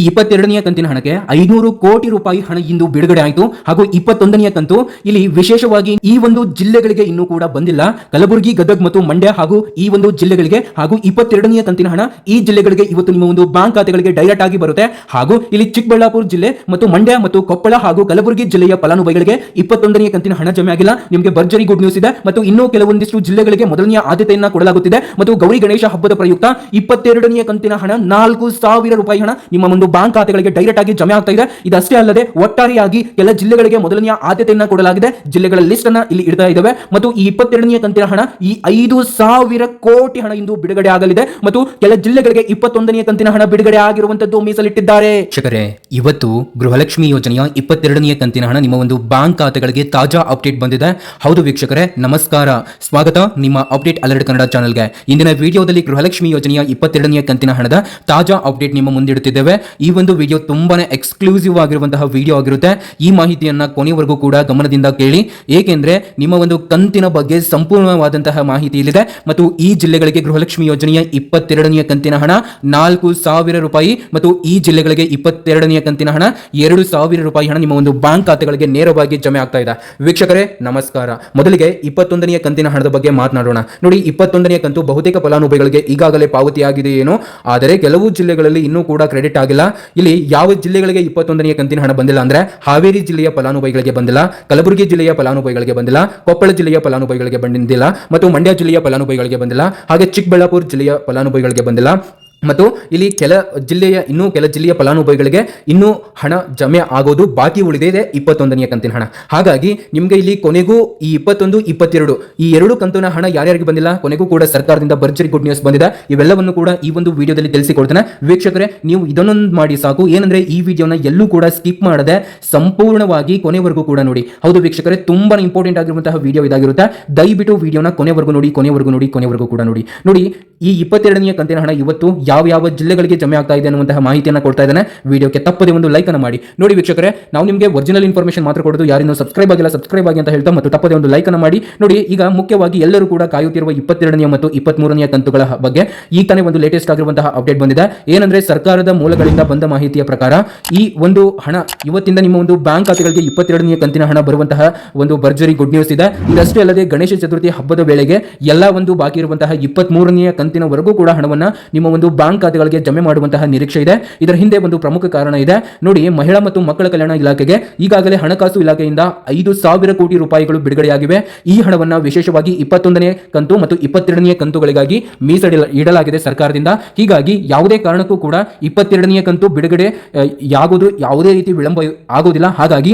ಈ ಇಪ್ಪತ್ತೆರಡನೆಯ ಕಂತಿನ ಹಣಕ್ಕೆ ಐನೂರು ಕೋಟಿ ರೂಪಾಯಿ ಹಣ ಇಂದು ಬಿಡುಗಡೆ ಆಯಿತು. ಹಾಗೂ ಇಪ್ಪತ್ತೊಂದನೆಯ ಕಂತು ಇಲ್ಲಿ ವಿಶೇಷವಾಗಿ ಈ ಒಂದು ಜಿಲ್ಲೆಗಳಿಗೆ ಇನ್ನೂ ಕೂಡ ಬಂದಿಲ್ಲ. ಕಲಬುರಗಿ, ಗದಗ್ ಮತ್ತು ಮಂಡ್ಯ ಹಾಗೂ ಈ ಒಂದು ಜಿಲ್ಲೆಗಳಿಗೆ ಹಾಗೂ ಇಪ್ಪತ್ತೆರಡನೆಯ ಕಂತಿನ ಹಣ ಈ ಜಿಲ್ಲೆಗಳಿಗೆ ಇವತ್ತು ನಿಮ್ಮ ಒಂದು ಬ್ಯಾಂಕ್ ಖಾತೆಗಳಿಗೆ ಡೈರೆಕ್ಟ್ ಆಗಿ ಬರುತ್ತೆ. ಹಾಗೂ ಇಲ್ಲಿ ಚಿಕ್ಕಬಳ್ಳಾಪುರ ಜಿಲ್ಲೆ ಮತ್ತು ಮಂಡ್ಯ ಮತ್ತು ಕೊಪ್ಪಳ ಹಾಗೂ ಕಲಬುರಗಿ ಜಿಲ್ಲೆಯ ಫಲಾನುಭವಿಗಳಿಗೆ ಇಪ್ಪತ್ತೊಂದನೆಯ ಕಂತಿನ ಹಣ ಜಮೆ ಆಗಿಲ್ಲ. ನಿಮಗೆ ಭರ್ಜರಿ ಗುಡ್ ನ್ಯೂಸ್ ಇದೆ ಮತ್ತು ಇನ್ನೂ ಕೆಲವೊಂದಿಷ್ಟು ಜಿಲ್ಲೆಗಳಿಗೆ ಮೊದಲನೆಯ ಆದ್ಯತೆಯನ್ನ ಕೊಡಲಾಗುತ್ತಿದೆ. ಮತ್ತು ಗೌರಿ ಗಣೇಶ ಹಬ್ಬದ ಪ್ರಯುಕ್ತ ಇಪ್ಪತ್ತೆರಡನೆಯ ಕಂತಿನ ಹಣ ನಾಲ್ಕು ಸಾವಿರ ರೂಪಾಯಿ ಹಣ ನಿಮ್ಮ ಒಂದು ಬ್ಯಾಂಕ್ ಖಾತೆಗಳಿಗೆ ಡೈರೆಕ್ಟ್ ಆಗಿ ಜಮೆ ಆಗ್ತಾ ಇದೆ. ಇದಷ್ಟೇ ಅಲ್ಲದೆ ಒಟ್ಟಾರೆಯಾಗಿ ಎಲ್ಲ ಜಿಲ್ಲೆಗಳಿಗೆ ಮೊದಲನೆಯ ಆದ್ಯತೆಯನ್ನು ಕೊಡಲಾಗಿದೆ. ಜಿಲ್ಲೆಗಳ ಲಿಸ್ಟ್ ಅನ್ನು ಇಲ್ಲಿ ಇಡ್ತಾ ಇದ್ದಾವೆ. ಮತ್ತು ಈ ಇಪ್ಪತ್ತೆರಡನೆಯ ಕಂತಿನ ಹಣ, ಈ ಐದು ಸಾವಿರ ಕೋಟಿ ಹಣ ಇಂದು ಬಿಡುಗಡೆ ಆಗಲಿದೆ. ಮತ್ತು ಕೆಲ ಜಿಲ್ಲೆಗಳಿಗೆ ಇಪ್ಪತ್ತೊಂದನೆಯ ಕಂತಿನ ಹಣ ಬಿಡುಗಡೆ ಆಗಿರುವಂತದ್ದು ಮೀಸಲಿಟ್ಟಿದ್ದಾರೆ. ಶಕರೆ ಇವತ್ತು ಗೃಹಲಕ್ಷ್ಮಿ ಯೋಜನೆಯ ಇಪ್ಪತ್ತೆರಡನೆಯ ಕಂತಿನ ಹಣ ನಿಮ್ಮ ಒಂದು ಬ್ಯಾಂಕ್ ಖಾತೆಗಳಿಗೆ ತಾಜಾ ಅಪ್ಡೇಟ್ ಬಂದಿದೆ. ಹೌದು ವೀಕ್ಷಕರೇ, ನಮಸ್ಕಾರ. ಸ್ವಾಗತ ನಿಮ್ಮ ಅಪ್ಡೇಟ್ ಅಲರ್ಟ್ ಕನ್ನಡ ಚಾನಲ್ಗೆ. ಇಂದಿನ ವಿಡಿಯೋದಲ್ಲಿ ಗೃಹಲಕ್ಷ್ಮಿ ಯೋಜನೆಯ ಇಪ್ಪತ್ತೆರಡನೆಯ ಕಂತಿನ ಹಣದ ತಾಜಾ ಅಪ್ಡೇಟ್ ನಿಮ್ಮ ಮುಂದಿಡುತ್ತಿದ್ದೇವೆ. ಈ ಒಂದು ವಿಡಿಯೋ ತುಂಬಾನೇ ಎಕ್ಸ್ಕ್ಲೂಸಿವ್ ಆಗಿರುವಂತಹ ವಿಡಿಯೋ ಆಗಿರುತ್ತೆ. ಈ ಮಾಹಿತಿಯನ್ನ ಕೊನೆವರೆಗೂ ಕೂಡ ಗಮನದಿಂದ ಕೇಳಿ. ಏಕೆಂದ್ರೆ ನಿಮ್ಮ ಒಂದು ಕಂತಿನ ಬಗ್ಗೆ ಸಂಪೂರ್ಣವಾದಂತಹ ಮಾಹಿತಿ ಇಲ್ಲಿದೆ. ಮತ್ತು ಈ ಜಿಲ್ಲೆಗಳಿಗೆ ಗೃಹಲಕ್ಷ್ಮಿ ಯೋಜನೆಯ ಇಪ್ಪತ್ತೆರಡನೆಯ ಕಂತಿನ ಹಣ, ನಾಲ್ಕು ಸಾವಿರ ರೂಪಾಯಿ ಮತ್ತು ಈ ಜಿಲ್ಲೆಗಳಿಗೆ ಇಪ್ಪತ್ತೆರಡನೆಯ ಕಂತಿನ ಹಣ, ಎರಡು ಸಾವಿರ ರೂಪಾಯಿ ಹಣ ನಿಮ್ಮ ಒಂದು ಬ್ಯಾಂಕ್ ಖಾತೆಗಳಿಗೆ ನೇರವಾಗಿ ಜಮೆ ಆಗ್ತಾ ಇದೆ. ವೀಕ್ಷಕರೇ, ನಮಸ್ಕಾರ. ಮೊದಲಿಗೆ ಇಪ್ಪತ್ತೊಂದನೆಯ ಕಂತಿನ ಹಣದ ಬಗ್ಗೆ ಮಾತನಾಡೋಣ. ನೋಡಿ, ಇಪ್ಪತ್ತೊಂದನೆಯ ಕಂತು ಬಹುತೇಕ ಫಲಾನುಭವಿಗಳಿಗೆ ಈಗಾಗಲೇ ಪಾವತಿಯಾಗಿದೆ ಏನು ಆದರೆ ಕೆಲವು ಜಿಲ್ಲೆಗಳಲ್ಲಿ ಇನ್ನೂ ಕೂಡ ಕ್ರೆಡಿಟ್ ಆಗಿಲ್ಲ. ಇಲ್ಲಿ ಯಾವ ಜಿಲ್ಲೆಗಳಿಗೆ ಇಪ್ಪತ್ತೊಂದನೆಯ ಕಂತಿನ ಹಣ ಬಂದಿಲ್ಲ ಅಂದ್ರೆ ಹಾವೇರಿ ಜಿಲ್ಲೆಯ ಫಲಾನುಭವಿಗಳಿಗೆ ಬಂದಿಲ್ಲ, ಕಲಬುರಗಿ ಜಿಲ್ಲೆಯ ಫಲಾನುಭವಿಗಳಿಗೆ ಬಂದಿಲ್ಲ, ಕೊಪ್ಪಳ ಜಿಲ್ಲೆಯ ಫಲಾನುಭವಿಗಳಿಗೆ ಬಂದಿಲ್ಲ, ಮತ್ತು ಮಂಡ್ಯ ಜಿಲ್ಲೆಯ ಫಲಾನುಭವಿಗಳಿಗೆ ಬಂದಿಲ್ಲ, ಹಾಗೆ ಚಿಕ್ಕಬಳ್ಳಾಪುರ ಜಿಲ್ಲೆಯ ಫಲಾನುಭವಿಗಳಿಗೆ ಬಂದಿಲ್ಲ. ಮತ್ತು ಇಲ್ಲಿ ಕೆಲ ಜಿಲ್ಲೆಯ, ಇನ್ನೂ ಕೆಲ ಜಿಲ್ಲೆಯ ಫಲಾನುಭವಿಗಳಿಗೆ ಇನ್ನೂ ಹಣ ಜಮೆ ಆಗೋದು ಬಾಕಿ ಉಳಿದಿದೆ ಇಪ್ಪತ್ತೊಂದನೆಯ ಕಂತಿನ ಹಣ. ಹಾಗಾಗಿ ನಿಮಗೆ ಇಲ್ಲಿ ಕೊನೆಗೂ ಈ ಇಪ್ಪತ್ತೊಂದು, ಇಪ್ಪತ್ತೆರಡು, ಈ ಎರಡು ಕಂತಿನ ಹಣ ಯಾರ್ಯಾರಿಗೆ ಬಂದಿಲ್ಲ? ಕೊನೆಗೂ ಕೂಡ ಸರ್ಕಾರದಿಂದ ಭರ್ಜರಿ ಗುಡ್ ನ್ಯೂಸ್ ಬಂದಿದೆ. ಇವೆಲ್ಲವನ್ನು ಕೂಡ ಈ ಒಂದು ವಿಡಿಯೋದಲ್ಲಿ ತಿಳಿಸಿಕೊಡ್ತೇನೆ. ವೀಕ್ಷಕರೇ, ನೀವು ಇದನ್ನೊಂದು ಮಾಡಿ ಸಾಕು. ಏನಂದ್ರೆ ಈ ವಿಡಿಯೋನ ಎಲ್ಲೂ ಕೂಡ ಸ್ಕಿಪ್ ಮಾಡದೆ ಸಂಪೂರ್ಣವಾಗಿ ಕೊನೆವರೆಗೂ ಕೂಡ ನೋಡಿ. ಹೌದು ವೀಕ್ಷಕರೇ ತುಂಬಾ ಇಂಪಾರ್ಟೆಂಟ್ ಆಗಿರುವಂತಹ ವಿಡಿಯೋ ಇದಾಗಿರುತ್ತೆ. ದಯವಿಟ್ಟು ವಿಡಿಯೋನ ಕೊನೆವರೆಗೂ ನೋಡಿ ಕೊನೆವರೆಗೂ ನೋಡಿ, ಕೊನೆವರೆಗೂ ಕೂಡ ನೋಡಿ. ನೋಡಿ, ಈ ಇಪ್ಪತ್ತೆರಡನೆಯ ಕಂತಿನ ಹಣ ಇವತ್ತು ಯಾವ ಯಾವ ಜಿಲ್ಲೆಗಳಿಗೆ ಜಮೆ ಆಗ್ತಾ ಇದೆ ಅನ್ನುವಂತಹ ಮಾಹಿತಿಯನ್ನು ಕೊಡ್ತಾ ಇದ್ದಾನೆ. ವಿಡಿಯೋಕ್ಕೆ ತಪ್ಪದೆ ಒಂದು ಲೈಕ್ ಅನ್ನು ಮಾಡಿ. ನೋಡಿ ವೀಕ್ಷಕರೇ, ನಾವು ನಿಮಗೆ ಒರಿಜಿನಲ್ ಇನ್ಫಾರ್ಮೇಷನ್ ಮಾತ್ರ ಕೊಡೋದು ಯಾರಿನ್ನೂ ಸಬ್ಸ್ಕ್ರೈಬ್ ಆಗಿಲ್ಲ ಸಬ್ಸ್ಕ್ರೈಬ್ ಆಗಿ ಅಂತ ಹೇಳ್ತಾ ಮತ್ತು ತಪ್ಪದೆ ಒಂದು ಲೈಕ್ ಅನ್ನು ಮಾಡಿ. ನೋಡಿ, ಈಗ ಮುಖ್ಯವಾಗಿ ಎಲ್ಲರೂ ಕೂಡ ಕಾಯುತ್ತಿರುವ ಇಪ್ಪತ್ತೆರಡನೆಯ ಮತ್ತು ಇಪ್ಪತ್ಮೂರನೆಯ ಕಂತುಗಳ ಬಗ್ಗೆ ಈ ತಾನೇ ಒಂದು ಲೇಟೆಸ್ಟ್ ಆಗಿರುವಂತಹ ಅಪ್ಡೇಟ್ ಬಂದಿದೆ. ಏನಂದ್ರೆ ಸರ್ಕಾರದ ಮೂಲಗಳಿಂದ ಬಂದ ಮಾಹಿತಿಯ ಪ್ರಕಾರ ಈ ಒಂದು ಹಣ, ಇವತ್ತಿಂದ ನಿಮ್ಮ ಒಂದು ಬ್ಯಾಂಕ್ ಖಾತೆಗಳಿಗೆ ಇಪ್ಪತ್ತೆರಡನೆಯ ಕಂತಿನ ಹಣ ಬರುವಂತಹ ಒಂದು ಭರ್ಜರಿ ಗುಡ್ ನ್ಯೂಸ್ ಇದೆ. ಇದಷ್ಟೇ ಅಲ್ಲದೆ ಗಣೇಶ ಚತುರ್ಥಿ ಹಬ್ಬದ ವೇಳೆಗೆ ಎಲ್ಲ ಒಂದು ಬಾಕಿ ಇರುವಂತಹ ಇಪ್ಪತ್ಮೂರನೆಯ ಕಂತಿನವರೆಗೂ ಕೂಡ ಹಣವನ್ನು ನಿಮ್ಮ ಒಂದು ಬ್ಯಾಂಕ್ ಖಾತೆಗಳಿಗೆ ಜಮೆ ಮಾಡುವಂತಹ ನಿರೀಕ್ಷೆ ಇದೆ. ಇದರ ಹಿಂದೆ ಒಂದು ಪ್ರಮುಖ ಕಾರಣ ಇದೆ. ನೋಡಿ, ಮಹಿಳಾ ಮತ್ತು ಮಕ್ಕಳ ಕಲ್ಯಾಣ ಇಲಾಖೆಗೆ ಈಗಾಗಲೇ ಹಣಕಾಸು ಇಲಾಖೆಯಿಂದ ಐದು ಸಾವಿರ ಕೋಟಿ ರೂಪಾಯಿಗಳು ಬಿಡುಗಡೆಯಾಗಿವೆ. ಈ ಹಣವನ್ನು ವಿಶೇಷವಾಗಿ ಇಪ್ಪತ್ತೊಂದನೇ ಕಂತು ಮತ್ತು ಇಪ್ಪತ್ತೆರಡನೆಯ ಕಂತುಗಳಿಗಾಗಿ ಮೀಸಡಿ ಇಡಲಾಗಿದೆ ಸರ್ಕಾರದಿಂದ. ಹೀಗಾಗಿ ಯಾವುದೇ ಕಾರಣಕ್ಕೂ ಕೂಡ ಇಪ್ಪತ್ತೆರಡನೆಯ ಕಂತು ಬಿಡುಗಡೆ ಯಾವುದು ಯಾವುದೇ ರೀತಿ ವಿಳಂಬ ಆಗೋದಿಲ್ಲ. ಹಾಗಾಗಿ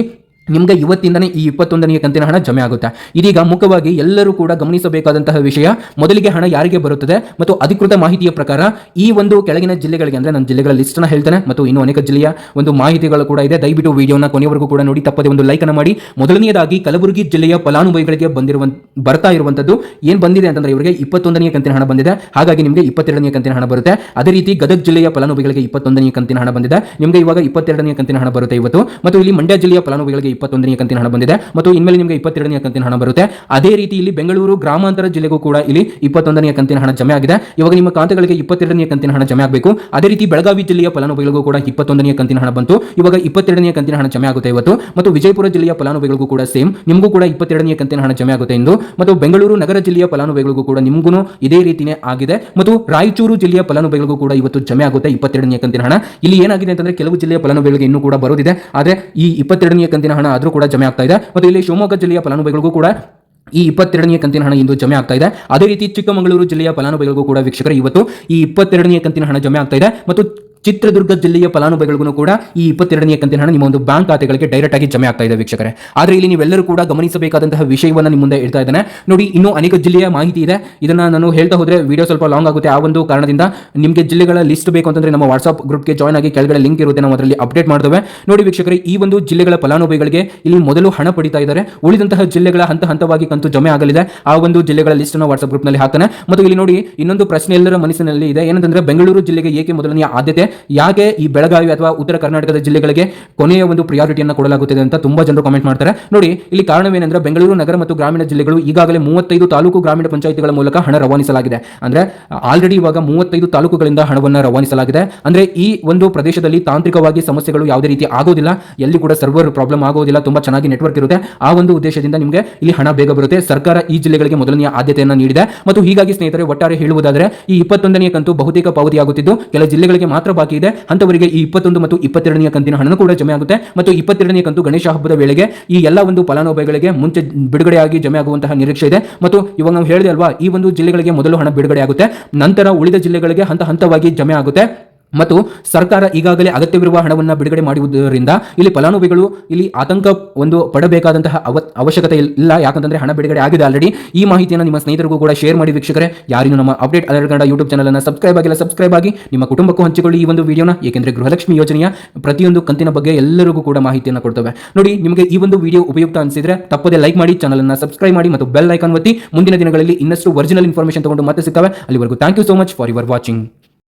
ನಿಮಗೆ ಇವತ್ತಿಂದನೇ ಈ ಇಪ್ಪತ್ತೊಂದನೆಯ ಕಂತಿನ ಹಣ ಜಮೆ ಆಗುತ್ತೆ. ಇದೀಗ ಮುಖ್ಯವಾಗಿ ಎಲ್ಲರೂ ಕೂಡ ಗಮನಿಸಬೇಕಾದಂತಹ ವಿಷಯ, ಮೊದಲಿಗೆ ಹಣ ಯಾರಿಗೆ ಬರುತ್ತದೆ ಮತ್ತು ಅಧಿಕೃತ ಮಾಹಿತಿಯ ಪ್ರಕಾರ ಈ ಒಂದು ಕೆಳಗಿನ ಜಿಲ್ಲೆಗಳಿಗೆ ಅಂದ್ರೆ ನನ್ನ ಜಿಲ್ಲೆಗಳ ಲಿಸ್ಟ್ ಅನ್ನ ಹೇಳ್ತೇನೆ ಮತ್ತು ಇನ್ನೂ ಅನೇಕ ಜಿಲ್ಲೆಯ ಒಂದು ಮಾಹಿತಿಗಳು ಕೂಡ ಇದೆ. ದಯವಿಟ್ಟು ವಿಡಿಯೋನ ಕೊನೆವರೆಗೂ ಕೂಡ ನೋಡಿ, ತಪ್ಪದೆ ಒಂದು ಲೈಕ್ ಅನ್ನು ಮಾಡಿ. ಮೊದಲನೆಯದಾಗಿ ಕಲಬುರಗಿ ಜಿಲ್ಲೆಯ ಫಲಾನುಭವಿಗಳಿಗೆ ಬಂದಿರುವ, ಬರ್ತಾ ಇರುವಂತದ್ದು ಏನು ಬಂದಿದೆ ಅಂತಂದ್ರೆ ಇವರಿಗೆ ಇಪ್ಪತ್ತೊಂದನೆಯ ಕಂತಿನ ಹಣ ಬಂದಿದೆ. ಹಾಗಾಗಿ ನಿಮಗೆ ಇಪ್ಪತ್ತೆರಡನೆಯ ಕಂತಿನ ಹಣ ಬರುತ್ತೆ. ಅದೇ ರೀತಿ ಗದಗ ಜಿಲ್ಲೆಯ ಫಲಾನುಭವಿಗಳಿಗೆ ಇಪ್ಪತ್ತೊಂದನೆಯ ಕಂತಿನ ಹಣ ಬಂದಿದೆ. ನಿಮಗೆ ಇವಾಗ ಇಪ್ಪತ್ತೆರಡನೆಯ ಕಂತಿನ ಹಣ ಬರುತ್ತೆ ಇವತ್ತು. ಮತ್ತು ಇಲ್ಲಿ ಮಂಡ್ಯ ಜಿಲ್ಲೆಯ ಫಲಾನುಭವಿಗಳಿಗೆ ಇಪ್ಪತ್ತೊಂದನೆಯ ಕಂತಿನ ಹಣ ಬಂದಿದೆ ಮತ್ತು ಇನ್ಮೇಲೆ ನಿಮಗೆ ಇಪ್ಪತ್ತೆರಡನೇ ಕಂತಿನ ಹಣ ಬರುತ್ತೆ. ಅದೇ ರೀತಿ ಇಲ್ಲಿ ಬೆಂಗಳೂರು, ಗ್ರಾಮಾಂತರ ಜಿಲ್ಲೆಗೂ ಕೂಡ ಇಲ್ಲಿ ಇಪ್ಪತ್ತೊಂದನೆಯ ಕಂತಿನ ಹಣ ಜಮೆ ಆಗಿದೆ. ಇವಾಗ ನಿಮ್ಮ ಖಾತೆಗಳಿಗೆ ಇಪ್ಪತ್ತೆರಡನೇ ಕಂತಿನ ಹಣ ಜಮೆ ಆಗಬೇಕು. ಅದೇ ರೀತಿ ಬೆಳಗಾವಿ ಜಿಲ್ಲೆಯ ಫಲಾನುಭವಿಗಳಿಗೂ ಕೂಡ ಇಪ್ಪತ್ತೊಂದನೆಯ ಕಂತಿನ ಹಣ ಬಂತು. ಇವಾಗ ಇಪ್ಪತ್ತೆರಡನೇ ಕಂತಿನ ಹಣ ಜಮೆ ಆಗುತ್ತೆ ಇವತ್ತು. ಮತ್ತು ವಿಜಯಪುರ ಜಿಲ್ಲೆಯ ಫಲಾನುಭವಿಗಳಿಗೂ ಕೂಡ ಸೇಮ್. ನಿಮಗೂ ಕೂಡ ಇಪ್ಪತ್ತೆರಡನೇ ಕಂತಿನ ಹಣ ಜಮೆ ಆಗುತ್ತೆ ಎಂದು ಮತ್ತು ಬೆಂಗಳೂರು ನಗರ ಜಿಲ್ಲೆಯ ಫಲಾನುಭವಿಗಳಿಗೂ ಕೂಡ ನಿಮಗೂ ಇದೇ ರೀತಿನೇ ಆಗಿದೆ. ಮತ್ತು ರಾಯಚೂರು ಜಿಲ್ಲೆಯ ಫಲಾನುಭವಿಗಳಿಗೂ ಕೂಡ ಇವತ್ತು ಜಮೆ ಆಗುತ್ತೆ ಇಪ್ಪತ್ತೆರಡನೇ ಕಂತಿನ ಹಣ. ಇಲ್ಲಿ ಏನಾಗಿದೆ ಅಂತಂದ್ರೆ ಕೆಲವು ಜಿಲ್ಲೆಯ ಫಲಾನುಭವಿಗಳಿಗೆ ಇನ್ನೂ ಕೂಡ ಬರೋದಿದೆ. ಆದರೆ ಈ ಇಪ್ಪತ್ತೆರಡನೇ ಕಂತಿನ ಹಣ ಆದರೂ ಕೂಡ ಜಮೆ ಆಗ್ತಾ ಇದೆ. ಮತ್ತು ಇಲ್ಲಿ ಶಿವಮೊಗ್ಗ ಜಿಲ್ಲೆಯ ಫಲಾನುಭವಿಗಳಿಗೂ ಕೂಡ ಈ ಇಪ್ಪತ್ತೆರಡನೇ ಕಂತಿನ ಹಣ ಇಂದು ಜಮೆ ಆಗ್ತಾ ಇದೆ. ಅದೇ ರೀತಿ ಚಿಕ್ಕಮಗಳೂರು ಜಿಲ್ಲೆಯ ಫಲಾನುಭವಿಗಳಿಗೂ ಕೂಡ ವೀಕ್ಷಕರು, ಇವತ್ತು ಈ ಇಪ್ಪತ್ತೆರಡನೇ ಕಂತಿನ ಹಣ ಜಮೆ ಆಗ್ತಾ ಇದೆ. ಮತ್ತು ಚಿತ್ರದುರ್ಗ ಜಿಲ್ಲೆಯ ಫಲಾನುಭವಿಗಳಿಗೂ ಕೂಡ ಈ ಇಪ್ಪತ್ತೆರಡನೇ ಕಂತಿನ ಹಣ ನಿಮ್ಮ ಒಂದು ಬ್ಯಾಂಕ್ ಖಾತೆಗಳಿಗೆ ಡೈರೆಕ್ಟ್ ಆಗಿ ಜಮೆ ಆಗ್ತಾ ಇದೆ ವೀಕ್ಷಕರೇ. ಆದರೆ ಇಲ್ಲಿ ನೀವೆಲ್ಲರೂ ಕೂಡ ಗಮನಿಸಬೇಕಾದಂತಹ ವಿಷಯವನ್ನು ನಿಮ್ಮ ಮುಂದೆ ಇಡ್ತಾ ಇದ್ದೇನೆ. ನೋಡಿ, ಇನ್ನೂ ಅನೇಕ ಜಿಲ್ಲೆಯ ಮಾಹಿತಿ ಇದೆ. ಇದನ್ನ ನಾನು ಹೇಳ್ತಾ ಹೋದ್ರೆ ವಿಡಿಯೋ ಸ್ವಲ್ಪ ಲಾಂಗ್ ಆಗುತ್ತೆ. ಆ ಒಂದು ಕಾರಣದಿಂದ ನಿಮಗೆ ಜಿಲ್ಲೆಗಳ ಲಿಸ್ಟ್ ಬೇಕು ಅಂತಂದ್ರೆ ನಮ್ಮ ವಾಟ್ಸ್ಆಪ್ ಗ್ರೂಪ್ಗೆ ಜಾಯ್ನ್ ಆಗಿ ಕೆಳಗಡೆ ಲಿಂಕ್ ಇರುತ್ತೆ. ನಾವು ಅದರಲ್ಲಿ ಅಪ್ಡೇಟ್ ಮಾಡ್ತವೆ. ನೋಡಿ ವೀಕ್ಷಕರೇ, ಈ ಒಂದು ಜಿಲ್ಲೆಗಳ ಫಲಾನುಭವಿಗಳಿಗೆ ಇಲ್ಲಿ ಮೊದಲು ಹಣ ಪಡಿತಾ ಇದ್ದಾರೆ. ಉಳಿದಂತಹ ಜಿಲ್ಲೆಗಳ ಹಂತ ಹಂತವಾಗಿ ಕಂತು ಜಮೆ ಆಗಲಿದೆ. ಆ ಒಂದು ಜಿಲ್ಲೆಗಳ ಲಿಸ್ಟ್ ಅನ್ನು ವಾಟ್ಸ್ಆಪ್ ಗ್ರೂಪ್ನಲ್ಲಿ ಹಾಕ್ತಾನೆ. ಮತ್ತು ಇಲ್ಲಿ ನೋಡಿ, ಇನ್ನೊಂದು ಪ್ರಶ್ನೆ ಎಲ್ಲರ ಮನಸ್ಸಿನಲ್ಲಿ ಇದೆ. ಏನಂತಂದ್ರೆ, ಬೆಂಗಳೂರು ಜಿಲ್ಲೆಗೆ ಏಕೆ ಮೊದಲನೆಯ ಆದ್ಯತೆ? ಯಾಕೆ ಈ ಬೆಳಗಾವಿ ಅಥವಾ ಉತ್ತರ ಕರ್ನಾಟಕದ ಜಿಲ್ಲೆಗಳಿಗೆ ಕೊನೆಯ ಒಂದು ಪ್ರಿಯಾರಿಟಿಯನ್ನು ಕೊಡಲಾಗುತ್ತಿದೆ ಅಂತ ತುಂಬಾ ಜನರು ಕಾಮೆಂಟ್ ಮಾಡ್ತಾರೆ. ನೋಡಿ, ಇಲ್ಲಿ ಕಾರಣವೇನೆಂದ್ರೆ ಬೆಂಗಳೂರು ನಗರ ಮತ್ತು ಗ್ರಾಮೀಣ ಜಿಲ್ಲೆಗಳು ಈಗಾಗಲೇ ಮೂವತ್ತೈದು ತಾಲೂಕು ಗ್ರಾಮೀಣ ಪಂಚಾಯಿತಿಗಳ ಮೂಲಕ ಹಣ ರವಾನಿಸಲಾಗಿದೆ. ಅಂದ್ರೆ ಆಲ್ರೆಡಿ ಇವಾಗ ಮೂವತ್ತೈದು ತಾಲೂಕುಗಳಿಂದ ಹಣವನ್ನು ರವಾನಿಸಲಾಗಿದೆ. ಅಂದ್ರೆ, ಈ ಒಂದು ಪ್ರದೇಶದಲ್ಲಿ ತಾಂತ್ರಿಕವಾಗಿ ಸಮಸ್ಯೆಗಳು ಯಾವುದೇ ರೀತಿ ಆಗೋದಿಲ್ಲ. ಎಲ್ಲಿ ಕೂಡ ಸರ್ವರ್ ಪ್ರಾಬ್ಲಮ್ ಆಗೋದಿಲ್ಲ. ತುಂಬಾ ಚೆನ್ನಾಗಿ ನೆಟ್ವರ್ಕ್ ಇರುತ್ತೆ. ಆ ಒಂದು ಉದ್ದೇಶದಿಂದ ನಿಮಗೆ ಇಲ್ಲಿ ಹಣ ಬೇಗ ಬರುತ್ತೆ. ಸರ್ಕಾರ ಈ ಜಿಲ್ಲೆಗಳಿಗೆ ಮೊದಲನೆಯ ಆದ್ಯತೆಯನ್ನು ನೀಡಿದೆ. ಮತ್ತು ಹೀಗಾಗಿ ಸ್ನೇಹಿತರೆ, ಒಟ್ಟಾರೆ ಹೇಳುವುದಾದರೆ, ಈ ಇಪ್ಪತ್ತೊಂದನೇ ಕಂತು ಬಹುತೇಕ ಪಾವತಿಯಾಗುತ್ತಿದ್ದು, ಕೆಲ ಜಿಲ್ಲೆಗಳಿಗೆ ಮಾತ್ರ ಬಾಕಿ ಇದೆ. ಅಂತವರಿಗೆ ಈ ಇಪ್ಪತ್ತೊಂದು ಮತ್ತು ಇಪ್ಪತ್ತೆರಡನೇ ಕಂತಿನ ಹಣ ಕೂಡ ಜಮೆ ಆಗುತ್ತೆ. ಮತ್ತು ಇಪ್ಪತ್ತೆರಡನೇ ಕಂತು ಗಣೇಶ ಹಬ್ಬದ ವೇಳೆಗೆ ಈ ಎಲ್ಲ ಒಂದು ಫಲಾನುಭವಿಗಳಿಗೆ ಮುಂಚೆ ಬಿಡುಗಡೆಯಾಗಿ ಜಮೆ ಆಗುವಂತಹ ನಿರೀಕ್ಷೆ ಇದೆ. ಮತ್ತು ಇವಾಗ ನಾವು ಹೇಳಿದೆ ಅಲ್ವಾ, ಈ ಒಂದು ಜಿಲ್ಲೆಗಳಿಗೆ ಮೊದಲು ಹಣ ಬಿಡುಗಡೆ ಆಗುತ್ತೆ. ನಂತರ ಉಳಿದ ಜಿಲ್ಲೆಗಳಿಗೆ ಹಂತ ಹಂತವಾಗಿ ಜಮೆ ಆಗುತ್ತೆ. ಮತ್ತು ಸರ್ಕಾರ ಈಗಾಗಲೇ ಅಗತ್ಯವಿರುವ ಹಣವನ್ನು ಬಿಡುಗಡೆ ಮಾಡುವುದರಿಂದ ಇಲ್ಲಿ ಫಲಾನುಭವಿಗಳು ಇಲ್ಲಿ ಆತಂಕ ಒಂದು ಪಡಬೇಕಾದಂತಹ ಅವ, ಅವಶ್ಯಕತೆ ಇಲ್ಲ. ಯಾಕಂತಂದ್ರೆ ಹಣ ಬಿಡುಗಡೆ ಆಗಿದೆ ಆಲ್ರೆಡಿ ಈ ಮಾಹಿತಿಯನ್ನು ನಿಮ್ಮ ಸ್ನೇಹಿತರಿಗೂ ಕೂಡ ಶೇರ್ ಮಾಡಿ ವೀಕ್ಷಕರೇ. ಯಾರಿಗೂ ನಮ್ಮ ಅಪ್ಡೇಟ್ ಅದರ ಕನ್ನಡ ಯೂಟ್ಯೂಬ್ ಚಾನಲ್ ಅನ್ನು ಸಬ್ಸ್ಕ್ರೈಬ್ ಆಗಿಲ್ಲ ಸಬ್ಸ್ಕ್ರೈಬ್ ಆಗಿ ನಿಮ್ಮ ಕುಟುಂಬಕ್ಕೂ ಹಂಚಿಕೊಳ್ಳಿ ಈ ಒಂದು ವಿಡಿಯೋನ ಏಕೆಂದರೆ ಗೃಹಲಕ್ಷ್ಮಿ ಯೋಜನೆಯ ಪ್ರತಿಯೊಂದು ಕಂತಿನ ಬಗ್ಗೆ ಎಲ್ಲರಿಗೂ ಕೂಡ ಮಾಹಿತಿಯನ್ನು ಕೊಡ್ತವೆ. ನೋಡಿ, ನಿಮಗೆ ಈ ಒಂದು ವಿಡಿಯೋ ಉಪಯುಕ್ತ ಅನಿಸಿದ್ರೆ ತಪ್ಪದೆ ಲೈಕ್ ಮಾಡಿ ಚಾನಲ್ ಅನ್ನು ಸಬ್ಸ್ಕ್ರೈಬ್ ಮಾಡಿ ಮತ್ತು ಬೆಲ್ ಐಕಾನ್ ಒತ್ತಿ ಮುಂದಿನ ದಿನಗಳಲ್ಲಿ ಇನ್ನಷ್ಟು ಒರಿಜಿನಲ್ ಇನ್ಫಾರ್ಮೇಷನ್ ತಗೊಂಡು ಮತ್ತೆ ಸಿಗ್ತವೆ. ಅಲ್ಲಿವರೆಗೂ thank you so much for your watching